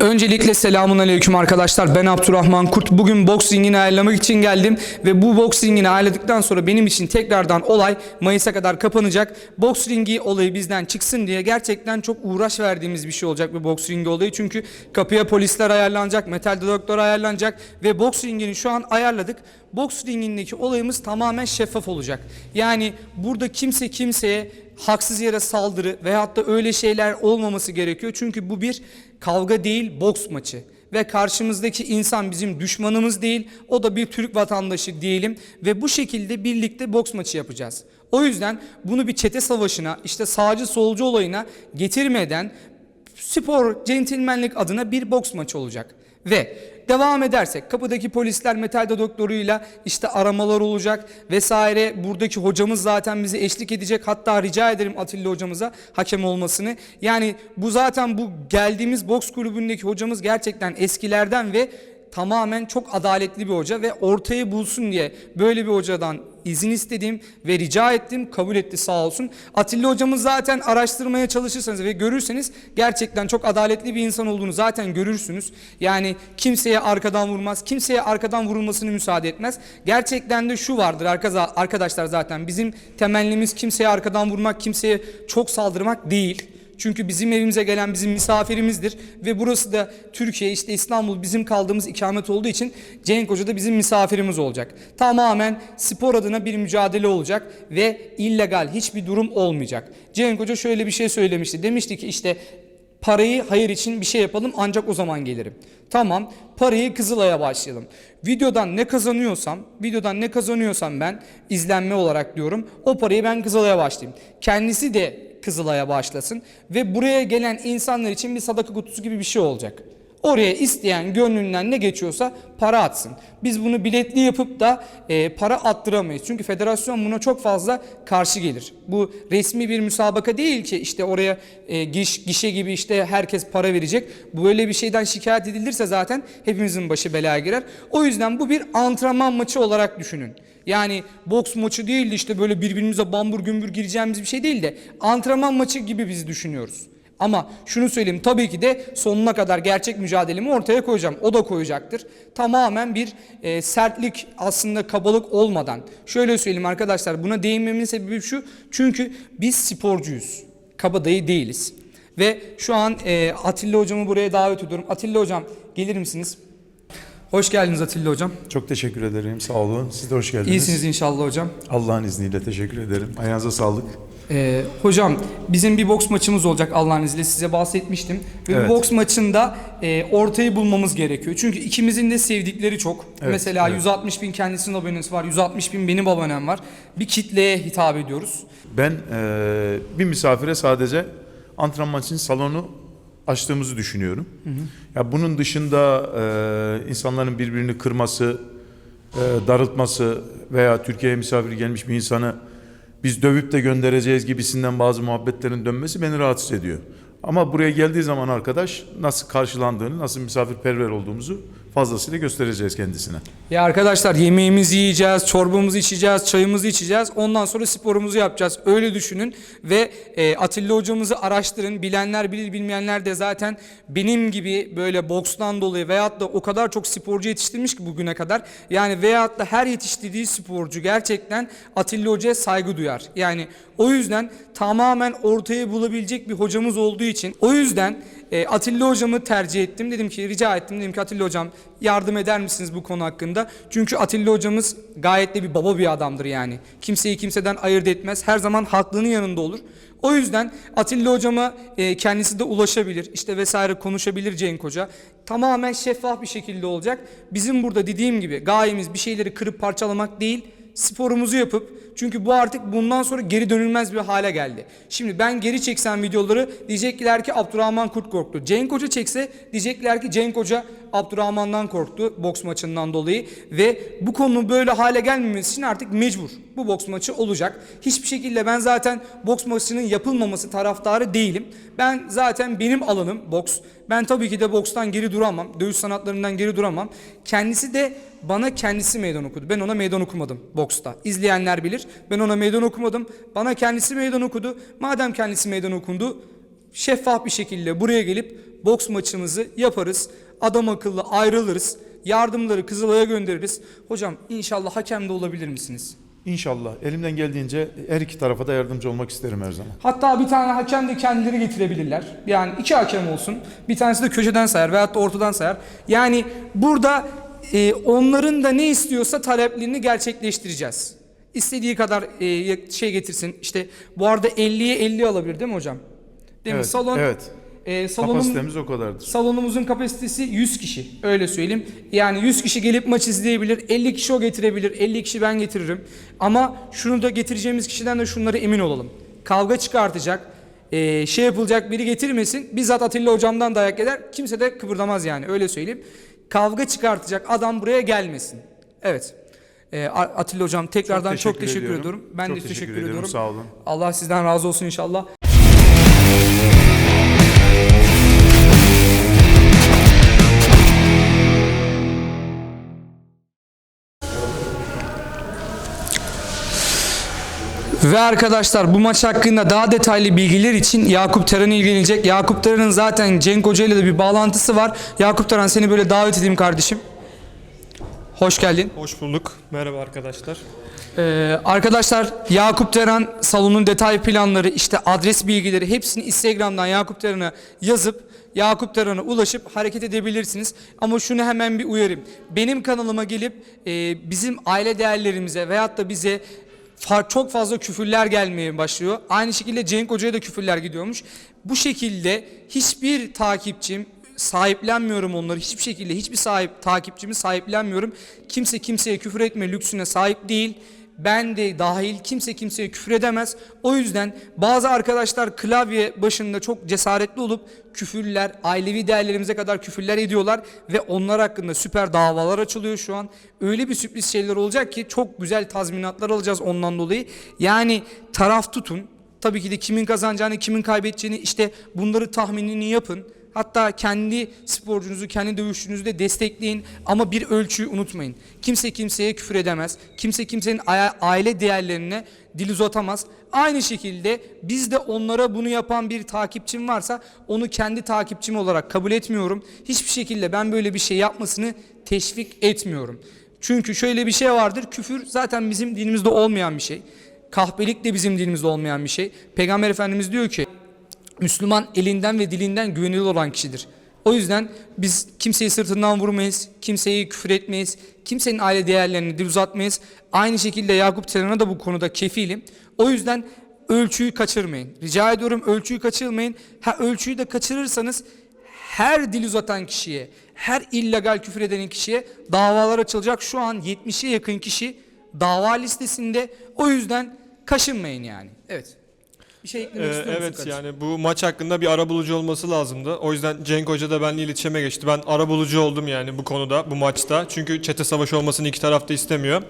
Öncelikle selamun aleyküm arkadaşlar. Ben Abdurrahman Kurt. Bugün boks ringini ayarlamak için geldim. Ve bu boks ringini ayarladıktan sonra benim için tekrardan olay Mayıs'a kadar kapanacak. Boks ringi olayı bizden çıksın diye gerçekten çok uğraş verdiğimiz bir şey olacak bu boks ringi olayı. Çünkü kapıya polisler ayarlanacak, metal dedektör ayarlanacak ve boks ringini şu an ayarladık. Boks ringindeki olayımız tamamen şeffaf olacak. Yani burada kimse kimseye haksız yere saldırı veyahut da öyle şeyler olmaması gerekiyor. Çünkü bu bir kavga değil boks maçı. Ve karşımızdaki insan bizim düşmanımız değil, o da bir Türk vatandaşı diyelim ve bu şekilde birlikte boks maçı yapacağız. O yüzden bunu bir çete savaşına, işte sağcı solcu olayına getirmeden spor, centilmenlik adına bir boks maçı olacak. Ve devam edersek kapıdaki polisler metal dedektörüyle işte aramalar olacak vesaire. Buradaki hocamız zaten bize eşlik edecek. Hatta rica ederim Atilla hocamıza hakem olmasını. Yani bu zaten bu geldiğimiz boks kulübündeki hocamız gerçekten eskilerden ve tamamen çok adaletli bir hoca ve ortayı bulsun diye böyle bir hocadan izin istedim ve rica ettim kabul etti sağ olsun. Atilla hocamız zaten araştırmaya çalışırsanız ve görürseniz gerçekten çok adaletli bir insan olduğunu zaten görürsünüz. Yani kimseye arkadan vurmaz, kimseye arkadan vurulmasını müsaade etmez. Gerçekten de şu vardır arkadaşlar zaten bizim temennimiz kimseye arkadan vurmak, kimseye çok saldırmak değil. Çünkü bizim evimize gelen bizim misafirimizdir ve burası da Türkiye işte İstanbul bizim kaldığımız ikamet olduğu için Cenk Hoca da bizim misafirimiz olacak. Tamamen spor adına bir mücadele olacak ve illegal hiçbir durum olmayacak. Cenk Hoca şöyle bir şey söylemişti. Demişti ki işte parayı hayır için bir şey yapalım ancak o zaman gelirim. Tamam parayı Kızılay'a başlayalım. Videodan ne kazanıyorsam, videodan ne kazanıyorsam ben izlenme olarak diyorum o parayı ben Kızılay'a başlayayım. Kendisi de Kızılay'a başlasın ve buraya gelen insanlar için bir sadaka kutusu gibi bir şey olacak. Oraya isteyen gönlünden ne geçiyorsa para atsın. Biz bunu biletli yapıp da e, para attıramayız. Çünkü federasyon buna çok fazla karşı gelir. Bu resmi bir müsabaka değil ki işte oraya e, giş, gişe gibi işte herkes para verecek. Böyle bir şeyden şikayet edilirse zaten hepimizin başı belaya girer. O yüzden bu bir antrenman maçı olarak düşünün. Yani boks maçı değil de işte böyle birbirimize bambur gümbür gireceğimiz bir şey değil de antrenman maçı gibi biz düşünüyoruz. Ama şunu söyleyeyim tabii ki de sonuna kadar gerçek mücadelemi ortaya koyacağım. O da koyacaktır. Tamamen bir e, sertlik aslında kabalık olmadan. Şöyle söyleyeyim arkadaşlar buna değinmemin sebebi şu. Çünkü biz sporcuyuz. Kabadayı değiliz. Ve şu an e, Atilla hocamı buraya davet ediyorum. Atilla hocam gelir misiniz? Hoş geldiniz Atilla hocam. Çok teşekkür ederim. Sağ olun. Siz de hoş geldiniz. İyisiniz inşallah hocam. Allah'ın izniyle teşekkür ederim. Ayağınıza sağlık. Ee, hocam bizim bir boks maçımız olacak Allah'ın izniyle size bahsetmiştim. Ve Evet. bu boks maçında e, ortayı bulmamız gerekiyor. Çünkü ikimizin de sevdikleri çok. Evet, Mesela evet. 160 bin kendisinin abonesi var, 160 bin benim abonem var. Bir kitleye hitap ediyoruz. Ben eee, bir misafire sadece antrenman için salonu açtığımızı düşünüyorum. Ya bunun dışında eee, insanların birbirini kırması, eee, darıltması veya Türkiye'ye misafir gelmiş bir insanı biz dövüp de göndereceğiz gibisinden bazı muhabbetlerin dönmesi beni rahatsız ediyor. Ama buraya geldiği zaman arkadaş nasıl karşılandığını, nasıl misafirperver olduğumuzu fazlasıyla göstereceğiz kendisine. Ya arkadaşlar yemeğimizi yiyeceğiz, çorbamızı içeceğiz, çayımızı içeceğiz. Ondan sonra sporumuzu yapacağız. Öyle düşünün ve e, Atilla hocamızı araştırın. Bilenler bilir, bilmeyenler de zaten benim gibi böyle bokstan dolayı veyahut da o kadar çok sporcu yetiştirmiş ki bugüne kadar. Yani veyahut da her yetiştirdiği sporcu gerçekten Atilla hocaya saygı duyar. Yani o yüzden tamamen ortaya bulabilecek bir hocamız olduğu için o yüzden e, Atilla hocamı tercih ettim. Dedim ki rica ettim. Dedim ki Atilla hocam yardım eder misiniz bu konu hakkında? Çünkü Atilla hocamız gayet de bir baba bir adamdır yani. Kimseyi kimseden ayırt etmez. Her zaman haklının yanında olur. O yüzden Atilla hocama e, kendisi de ulaşabilir. işte vesaire konuşabilir Cenk Hoca. Tamamen şeffaf bir şekilde olacak. Bizim burada dediğim gibi gayemiz bir şeyleri kırıp parçalamak değil sporumuzu yapıp çünkü bu artık bundan sonra geri dönülmez bir hale geldi. Şimdi ben geri çeksem videoları diyecekler ki Abdurrahman Kurt korktu. Cenk Hoca çekse diyecekler ki Cenk Hoca Abdurrahman'dan korktu boks maçından dolayı ve bu konu böyle hale gelmemesi için artık mecbur. Bu boks maçı olacak. Hiçbir şekilde ben zaten boks maçının yapılmaması taraftarı değilim. Ben zaten benim alanım boks. Ben tabii ki de bokstan geri duramam. Dövüş sanatlarından geri duramam. Kendisi de bana kendisi meydan okudu. Ben ona meydan okumadım boksta. İzleyenler bilir. Ben ona meydan okumadım. Bana kendisi meydan okudu. Madem kendisi meydan okundu şeffaf bir şekilde buraya gelip boks maçımızı yaparız. Adam akıllı ayrılırız. Yardımları Kızılay'a göndeririz. Hocam inşallah hakem de olabilir misiniz? İnşallah elimden geldiğince her iki tarafa da yardımcı olmak isterim her zaman. Hatta bir tane hakem de kendileri getirebilirler. Yani iki hakem olsun. Bir tanesi de köşeden sayar veyahut da ortadan sayar. Yani burada e, onların da ne istiyorsa taleplerini gerçekleştireceğiz. İstediği kadar e, şey getirsin. İşte bu arada 50'ye 50 alabilir değil mi hocam? Değil mi? Evet, Salon evet. E, salonun, Kapasitemiz o kadardır. salonumuzun kapasitesi 100 kişi. Öyle söyleyeyim. Yani 100 kişi gelip maç izleyebilir. 50 kişi o getirebilir. 50 kişi ben getiririm. Ama şunu da getireceğimiz kişiden de şunları emin olalım. Kavga çıkartacak, e, şey yapılacak biri getirmesin. Bizzat Atilla hocamdan dayak eder. Kimse de kıpırdamaz yani. Öyle söyleyeyim. Kavga çıkartacak adam buraya gelmesin. Evet. E, Atilla hocam tekrardan çok teşekkür, ediyorum. Ben Çok de teşekkür, ediyorum. Sağ olun. Allah sizden razı olsun inşallah. Ve arkadaşlar bu maç hakkında daha detaylı bilgiler için Yakup Taran ilgilenecek. Yakup Taran'ın zaten Cenk Hoca ile de bir bağlantısı var. Yakup Taran seni böyle davet edeyim kardeşim. Hoş geldin. Hoş bulduk. Merhaba arkadaşlar. Ee, arkadaşlar Yakup Teran salonun detay planları işte adres bilgileri hepsini Instagram'dan Yakup Teran'a yazıp Yakup Teran'a ulaşıp hareket edebilirsiniz. Ama şunu hemen bir uyarayım. Benim kanalıma gelip e, bizim aile değerlerimize veyahut da bize çok fazla küfürler gelmeye başlıyor. Aynı şekilde Cenk Hoca'ya da küfürler gidiyormuş. Bu şekilde hiçbir takipçim sahiplenmiyorum onları hiçbir şekilde hiçbir sahip takipçimi sahiplenmiyorum. Kimse kimseye küfür etme lüksüne sahip değil. Ben de dahil kimse kimseye küfür edemez. O yüzden bazı arkadaşlar klavye başında çok cesaretli olup küfürler, ailevi değerlerimize kadar küfürler ediyorlar ve onlar hakkında süper davalar açılıyor şu an. Öyle bir sürpriz şeyler olacak ki çok güzel tazminatlar alacağız ondan dolayı. Yani taraf tutun. Tabii ki de kimin kazanacağını, kimin kaybedeceğini işte bunları tahminini yapın. Hatta kendi sporcunuzu, kendi dövüşçünüzü de destekleyin ama bir ölçüyü unutmayın. Kimse kimseye küfür edemez. Kimse kimsenin aile değerlerine dil uzatamaz. Aynı şekilde biz de onlara bunu yapan bir takipçim varsa onu kendi takipçim olarak kabul etmiyorum. Hiçbir şekilde ben böyle bir şey yapmasını teşvik etmiyorum. Çünkü şöyle bir şey vardır. Küfür zaten bizim dinimizde olmayan bir şey. Kahpelik de bizim dilimizde olmayan bir şey. Peygamber Efendimiz diyor ki Müslüman elinden ve dilinden güvenilir olan kişidir. O yüzden biz kimseyi sırtından vurmayız, kimseyi küfür etmeyiz, kimsenin aile değerlerini dil uzatmayız. Aynı şekilde Yakup Teran'a da bu konuda kefilim. O yüzden ölçüyü kaçırmayın. Rica ediyorum ölçüyü kaçırmayın. Ha ölçüyü de kaçırırsanız her dil uzatan kişiye, her illegal küfür eden kişiye davalar açılacak. Şu an 70'e yakın kişi dava listesinde. O yüzden kaşınmayın yani. Evet. Bir şey eklemek Ee, istiyor musun evet kardeşim? yani bu maç hakkında bir arabulucu olması lazımdı. O yüzden Cenk Hoca da benimle iletişime geçti. Ben arabulucu oldum yani bu konuda, bu maçta. Çünkü çete savaşı olmasını iki taraf da istemiyor.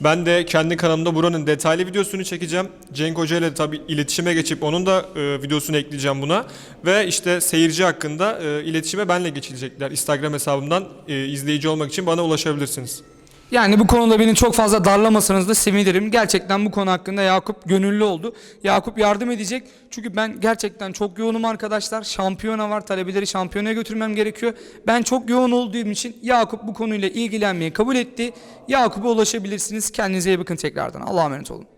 Ben de kendi kanalımda buranın detaylı videosunu çekeceğim. Cenk Hoca ile tabii iletişime geçip onun da e, videosunu ekleyeceğim buna. Ve işte seyirci hakkında e, iletişime benle geçilecekler. Instagram hesabımdan e, izleyici olmak için bana ulaşabilirsiniz. Yani bu konuda beni çok fazla darlamasanız da sevinirim. Gerçekten bu konu hakkında Yakup gönüllü oldu. Yakup yardım edecek. Çünkü ben gerçekten çok yoğunum arkadaşlar. Şampiyona var. Talebeleri şampiyonaya götürmem gerekiyor. Ben çok yoğun olduğum için Yakup bu konuyla ilgilenmeyi kabul etti. Yakup'a ulaşabilirsiniz. Kendinize iyi bakın tekrardan. Allah'a emanet olun.